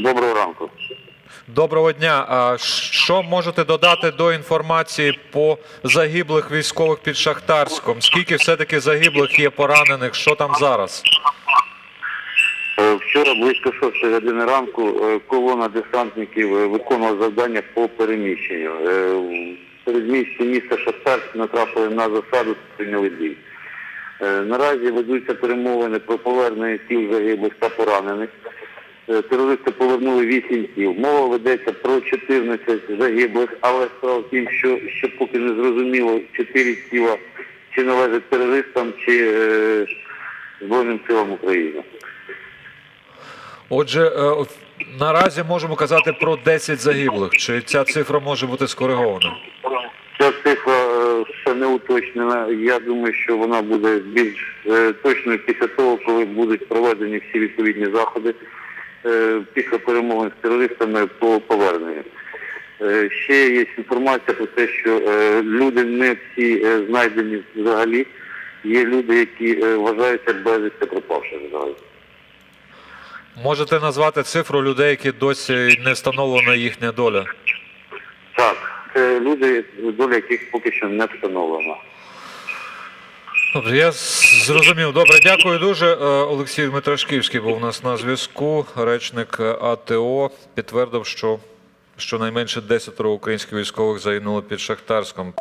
Доброго ранку. Доброго дня. А що можете додати до інформації по загиблих військових під Шахтарськом? Скільки все-таки загиблих є поранених? Що там зараз? Е, Вчора близько 6 години ранку е, колона десантників е, виконувала завдання по переміщенню. В передмісті міста Шахтарськ натрапили на засаду прийняли бій. Наразі ведуться перемовини про повернення тіл загиблих та поранених. Е, Терористи повернули 8 тіл. Мова ведеться про 14 загиблих, але справа в тім, що, що поки не зрозуміло 4 тіла чи належать терористам, чи е, Збройним силам України. Отже, е, наразі можемо казати про 10 загиблих. Чи ця цифра може бути скоригована? Ця цифра е, ще не уточнена. Я думаю, що вона буде більш е, точною після того, коли будуть проведені всі відповідні заходи після перемовин з терористами по поверненню. Е, Ще є інформація про те, що е, люди не всі е, знайдені взагалі. Є люди, які е, вважаються безвісти пропавшими взагалі. Можете назвати цифру людей, які досі не встановлена їхня доля? Так, це люди, доля яких поки що не встановлена. Добре, я зрозумів. Добре, дякую дуже. Е, Олексій Дмитрашківський був у нас на зв'язку. Речник е, АТО підтвердив, що щонайменше 10 українських військових загинули під Шахтарськом.